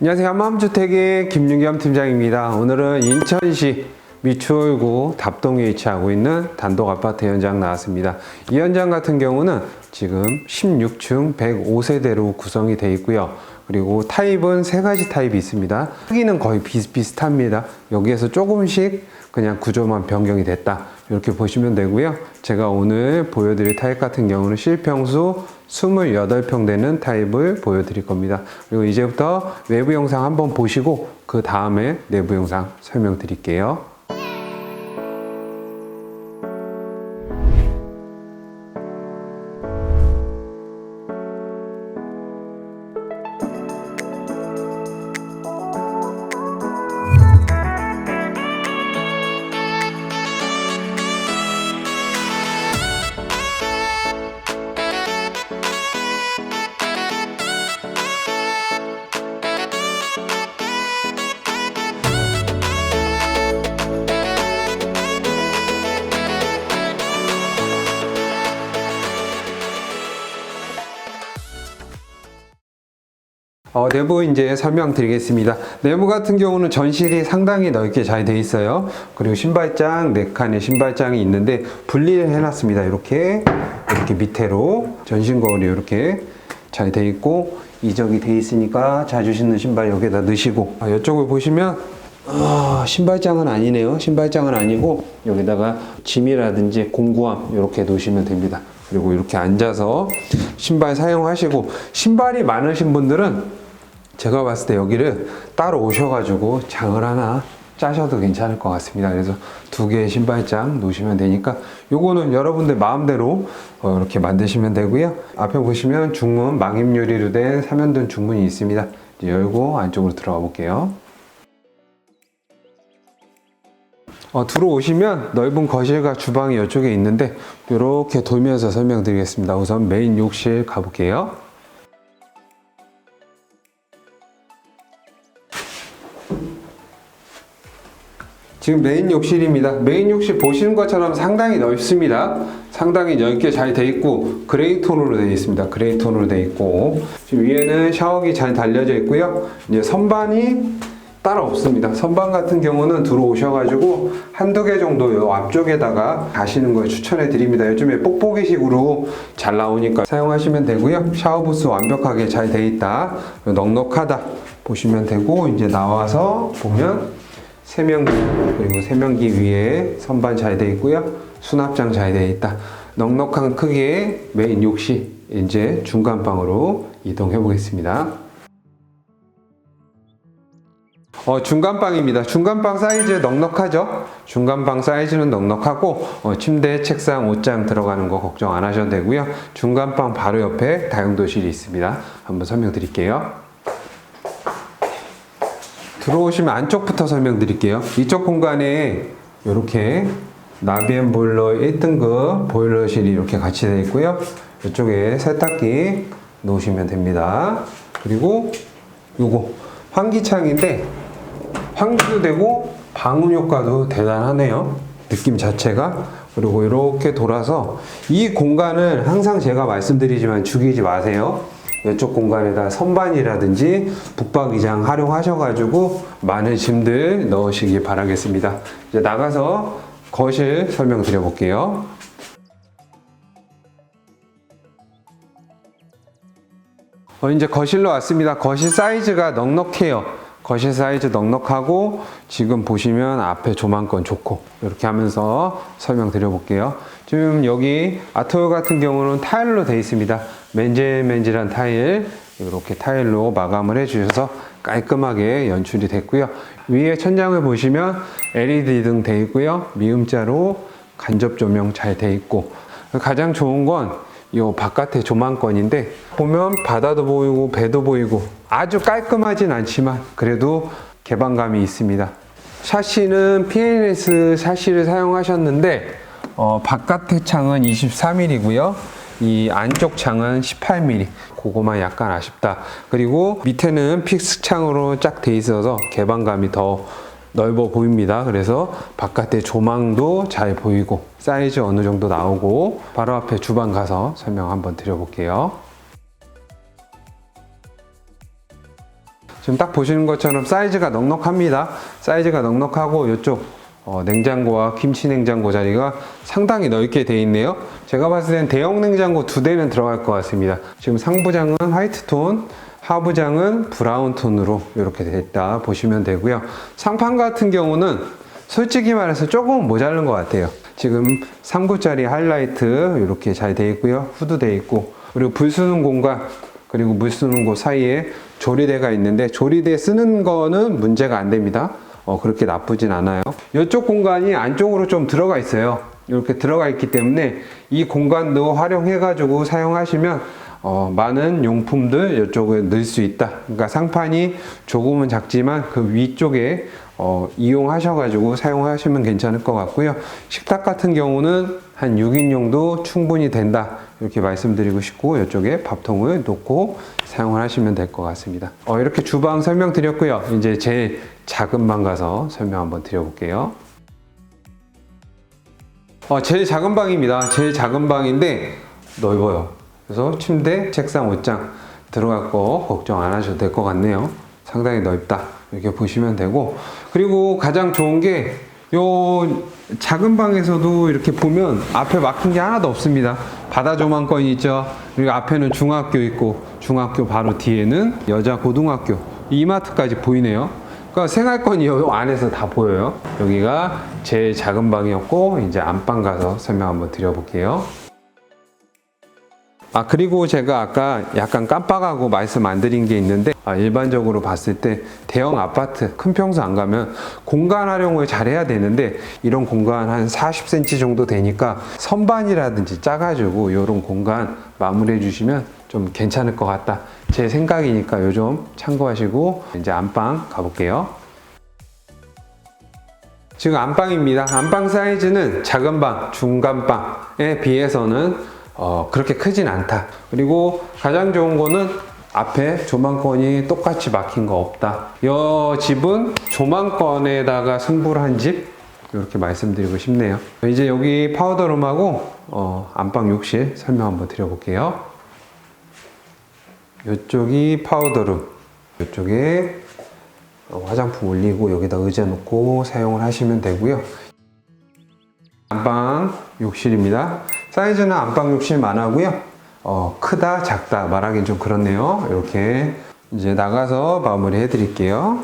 안녕하세요. 한마음주택의 김윤겸 팀장입니다. 오늘은 인천시 미추홀구 답동에 위치하고 있는 단독 아파트 현장 나왔습니다. 이 현장 같은 경우는 지금 16층 105세대로 구성이 되어 있고요. 그리고 타입은 세 가지 타입이 있습니다. 크기는 거의 비슷비슷합니다. 여기에서 조금씩 그냥 구조만 변경이 됐다. 이렇게 보시면 되고요. 제가 오늘 보여드릴 타입 같은 경우는 실평수 28평 되는 타입을 보여드릴 겁니다. 그리고 이제부터 외부 영상 한번 보시고 그 다음에 내부 영상 설명드릴게요. 어, 내부 이제 설명드리겠습니다. 내부 같은 경우는 전실이 상당히 넓게 잘 돼 있어요. 그리고 신발장 네 칸의 신발장이 있는데 분리를 해놨습니다. 이렇게 이렇게 밑으로 전신 거울이 이렇게 잘 돼 있고 이적이 돼 있으니까 자주 신는 신발 여기다 넣으시고 아, 이쪽을 보시면 아, 신발장은 아니네요. 신발장은 아니고 여기다가 짐이라든지 공구함 이렇게 놓으시면 됩니다. 그리고 이렇게 앉아서 신발 사용하시고 신발이 많으신 분들은 제가 봤을 때 여기를 따로 오셔가지고 장을 하나 짜셔도 괜찮을 것 같습니다. 그래서 두 개의 신발장 놓으시면 되니까 요거는 여러분들 마음대로 어, 이렇게 만드시면 되고요. 앞에 보시면 중문 망임 유리로 된 삼연등 중문이 있습니다. 열고 안쪽으로 들어가 볼게요. 어, 들어오시면 넓은 거실과 주방이 이쪽에 있는데 이렇게 돌면서 설명드리겠습니다. 우선 메인 욕실 가볼게요. 지금 메인 욕실입니다. 메인 욕실 보시는 것처럼 상당히 넓습니다. 상당히 넓게 잘 돼 있고 그레이 톤으로 되어 있습니다. 그레이 톤으로 되어 있고 지금 위에는 샤워기 잘 달려져 있고요. 이제 선반이 따로 없습니다. 선반 같은 경우는 들어오셔가지고 한두 개 정도 요 앞쪽에다가 가시는 걸 추천해 드립니다. 요즘에 뽁뽁이식으로 잘 나오니까 사용하시면 되고요. 샤워부스 완벽하게 잘 돼 있다. 넉넉하다 보시면 되고 이제 나와서 보면 세면기 그리고 세면기 위에 선반 잘 돼 있고요. 수납장 잘 돼 있다. 넉넉한 크기의 메인 욕실 이제 중간방으로 이동해 보겠습니다. 어, 중간방입니다. 중간방 사이즈 넉넉하죠? 중간방 사이즈는 넉넉하고 어, 침대, 책상, 옷장 들어가는 거 걱정 안 하셔도 되고요. 중간방 바로 옆에 다용도실이 있습니다. 한번 설명드릴게요. 들어오시면 안쪽부터 설명드릴게요. 이쪽 공간에 이렇게 나비엔 보일러 1등급 보일러실이 이렇게 같이 되어 있고요. 이쪽에 세탁기 놓으시면 됩니다. 그리고 요거 환기창인데 환기도 되고 방음 효과도 대단하네요. 느낌 자체가. 그리고 이렇게 돌아서 이 공간을 항상 제가 말씀드리지만 죽이지 마세요. 이쪽 공간에다 선반이라든지 북박이장 활용하셔가지고 많은 짐들 넣으시기 바라겠습니다. 이제 나가서 거실 설명 드려 볼게요. 어, 이제 거실로 왔습니다. 거실 사이즈가 넉넉해요. 거실 사이즈 넉넉하고 지금 보시면 앞에 조망권 좋고 이렇게 하면서 설명 드려 볼게요. 지금 여기 아트홀 같은 경우는 타일로 되어 있습니다. 맨질맨질한 타일 이렇게 타일로 마감을 해주셔서 깔끔하게 연출이 됐고요. 위에 천장을 보시면 LED 등 되어 있고요. 미음자로 간접 조명 잘 되어 있고 가장 좋은 건 이 바깥의 조망권인데 보면 바다도 보이고 배도 보이고 아주 깔끔하진 않지만 그래도 개방감이 있습니다. 샤시는 PNS 샤시를 사용하셨는데 어, 바깥의 창은 23mm고요. 이 안쪽 창은 18mm. 그거만 약간 아쉽다. 그리고 밑에는 픽스 창으로 쫙 돼 있어서 개방감이 더 넓어 보입니다. 그래서 바깥에 조망도 잘 보이고 사이즈 어느 정도 나오고 바로 앞에 주방 가서 설명 한번 드려볼게요. 지금 딱 보시는 것처럼 사이즈가 넉넉합니다. 사이즈가 넉넉하고 이쪽 어, 냉장고와 김치 냉장고 자리가 상당히 넓게 돼 있네요. 제가 봤을 땐 대형 냉장고 두 대는 들어갈 것 같습니다. 지금 상부장은 화이트 톤, 하부장은 브라운 톤으로 이렇게 됐다 보시면 되고요. 상판 같은 경우는 솔직히 말해서 조금 모자른 것 같아요. 지금 상부짜리 하이라이트 이렇게 잘 돼 있고요. 후드 돼 있고 그리고 불 쓰는 공간 그리고 물 쓰는 곳 사이에 조리대가 있는데 조리대 쓰는 거는 문제가 안 됩니다. 어, 그렇게 나쁘진 않아요. 이쪽 공간이 안쪽으로 좀 들어가 있어요. 이렇게 들어가 있기 때문에 이 공간도 활용해가지고 사용하시면 어, 많은 용품들 이쪽에 넣을 수 있다. 그러니까 상판이 조금은 작지만 그 위쪽에 어, 이용하셔가지고 사용하시면 괜찮을 것 같고요. 식탁 같은 경우는 한 6인용도 충분히 된다. 이렇게 말씀드리고 싶고 이쪽에 밥통을 놓고 사용을 하시면 될 것 같습니다. 어, 이렇게 주방 설명드렸고요. 이제 제일 작은 방 가서 설명 한번 드려볼게요. 어, 제일 작은 방입니다. 제일 작은 방인데 넓어요. 그래서 침대, 책상, 옷장 들어갈 거 걱정 안 하셔도 될 것 같네요. 상당히 넓다. 이렇게 보시면 되고. 그리고 가장 좋은 게 요 작은 방에서도 이렇게 보면 앞에 막힌 게 하나도 없습니다. 바다 조망권이 있죠. 그리고 앞에는 중학교 있고 중학교 바로 뒤에는 여자 고등학교 이마트까지 보이네요. 그러니까 생활권이 요 안에서 다 보여요. 여기가 제일 작은 방이었고 이제 안방 가서 설명 한번 드려볼게요. 아 그리고 제가 아까 약간 깜빡하고 말씀 안 드린 게 있는데 아, 일반적으로 봤을 때 대형 아파트 큰 평수 안 가면 공간 활용을 잘 해야 되는데 이런 공간 한 40cm 정도 되니까 선반이라든지 짜가지고 이런 공간 마무리해 주시면 좀 괜찮을 것 같다 제 생각이니까 요좀 참고하시고 이제 안방 가볼게요 지금 안방입니다. 안방 사이즈는 작은 방, 중간 방에 비해서는 어, 그렇게 크진 않다. 그리고 가장 좋은 거는 앞에 조망권이 똑같이 막힌 거 없다. 이 집은 조망권에다가 승부를 한 집. 이렇게 말씀드리고 싶네요. 이제 여기 파우더룸하고 어, 안방 욕실 설명 한번 드려볼게요. 이쪽이 파우더룸. 이쪽에 어, 화장품 올리고 여기다 의자 놓고 사용을 하시면 되고요. 안방 욕실입니다. 사이즈는 안방 욕실만 하고요. 어, 크다, 작다 말하긴 좀 그렇네요. 이렇게 이제 나가서 마무리 해드릴게요.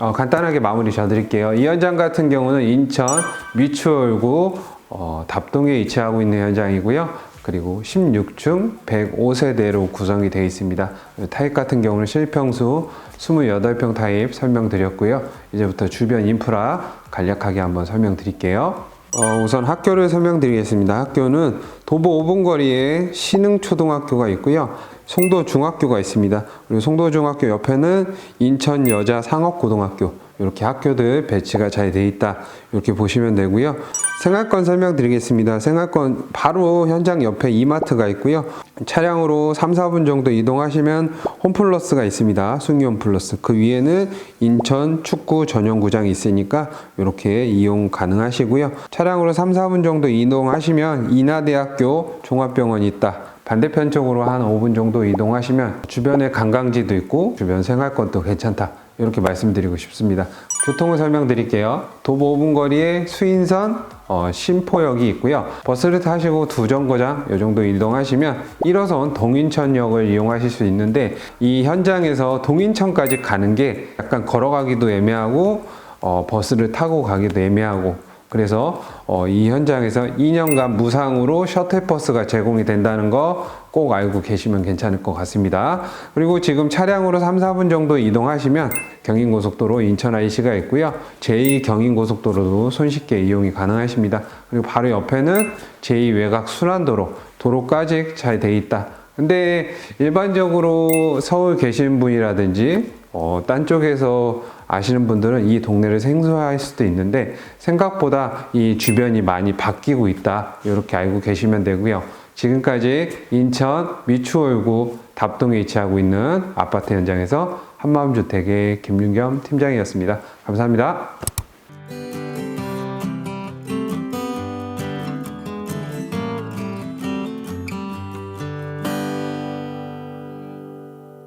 어, 간단하게 마무리 져드릴게요. 이 현장 같은 경우는 인천 미추홀구 어, 답동에 위치하고 있는 현장이고요. 그리고 16층 105세대로 구성이 되어 있습니다. 타입 같은 경우는 실평수 28평 타입 설명드렸고요. 이제부터 주변 인프라 간략하게 한번 설명드릴게요. 어, 우선 학교를 설명드리겠습니다. 학교는 도보 5분 거리에 신흥초등학교가 있고요. 송도 중학교가 있습니다. 그리고 송도 중학교 옆에는 인천 여자 상업고등학교 이렇게 학교들 배치가 잘 돼 있다 이렇게 보시면 되고요. 생활권 설명드리겠습니다. 생활권 바로 현장 옆에 이마트가 있고요. 차량으로 3, 4분 정도 이동하시면 홈플러스가 있습니다. 순위 홈플러스. 그 위에는 인천 축구 전용구장이 있으니까 이렇게 이용 가능하시고요. 차량으로 3, 4분 정도 이동하시면 인하대학교 종합병원이 있다. 반대편 쪽으로 한 5분 정도 이동하시면 주변에 관광지도 있고 주변 생활권도 괜찮다. 이렇게 말씀드리고 싶습니다. 교통을 설명드릴게요. 도보 5분 거리에 수인선, 어, 신포역이 있고요. 버스를 타시고 두 정거장 이 정도 이동하시면 1호선 동인천역을 이용하실 수 있는데 이 현장에서 동인천까지 가는 게 약간 걸어가기도 애매하고 어, 버스를 타고 가기도 애매하고 그래서 어, 이 현장에서 2년간 무상으로 셔틀버스가 제공이 된다는 거 꼭 알고 계시면 괜찮을 것 같습니다. 그리고 지금 차량으로 3, 4분 정도 이동하시면 경인고속도로 인천 IC가 있고요. 제2경인고속도로도 손쉽게 이용이 가능하십니다. 그리고 바로 옆에는 제2외곽 순환도로 도로까지 잘 돼 있다. 근데 일반적으로 서울 계신 분이라든지 어, 딴 쪽에서 아시는 분들은 이 동네를 생소할 수도 있는데 생각보다 이 주변이 많이 바뀌고 있다. 이렇게 알고 계시면 되고요. 지금까지 인천 미추홀구 답동에 위치하고 있는 아파트 현장에서 한마음주택의 김윤겸 팀장이었습니다. 감사합니다.